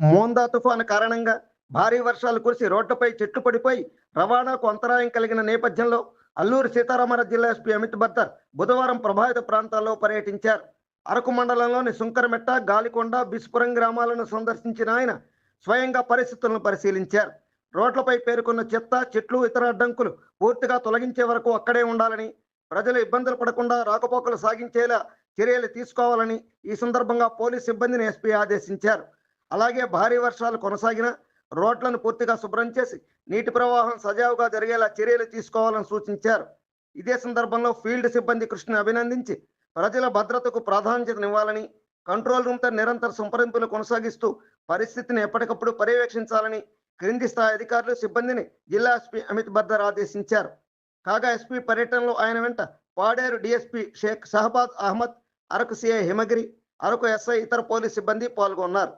మోందా తుఫాను కారణంగా భారీ వర్షాలు కురిసి రోడ్లపై చెట్లు పడిపోయి రవాణాకు అంతరాయం కలిగిన నేపథ్యంలో అల్లూరు సీతారామరాజు జిల్లా ఎస్పీ అమిత్ బర్దర్ బుధవారం ప్రభావిత ప్రాంతాల్లో పర్యటించారు. అరకు మండలంలోని సుంకరమెట్ట గాలికొండ బిస్పురం గ్రామాలను సందర్శించిన ఆయన స్వయంగా పరిస్థితులను పరిశీలించారు. రోడ్లపై పేర్కొన్న చెత్త చెట్లు ఇతర అడ్డంకులు పూర్తిగా తొలగించే వరకు అక్కడే ఉండాలని ప్రజలు ఇబ్బందులు పడకుండా రాకపోకలు సాగించేలా చర్యలు తీసుకోవాలని ఈ సందర్భంగా పోలీస్ సిబ్బందిని ఎస్పీ ఆదేశించారు. అలాగే భారీ వర్షాలు కొనసాగిన రోడ్లను పూర్తిగా శుభ్రం చేసి నీటి ప్రవాహం సజావుగా జరిగేలా చర్యలు తీసుకోవాలని సూచించారు. ఇదే సందర్భంలో ఫీల్డ్ సిబ్బంది కృష్ణ అభినందించి ప్రజల భద్రతకు ప్రాధాన్యతనివ్వాలని కంట్రోల్ రూమ్తో నిరంతర సంప్రదింపులు కొనసాగిస్తూ పరిస్థితిని ఎప్పటికప్పుడు పర్యవేక్షించాలని క్రింది స్థాయి అధికారులు సిబ్బందిని జిల్లా ఎస్పీ అమిత్ బర్దర్ ఆదేశించారు. కాగా ఎస్పీ పర్యటనలో ఆయన వెంట Paderu DSP Sheikh Shahabad Ahmed Araku CI Himagiri Araku SI ఇతర పోలీస్ సిబ్బంది పాల్గొన్నారు.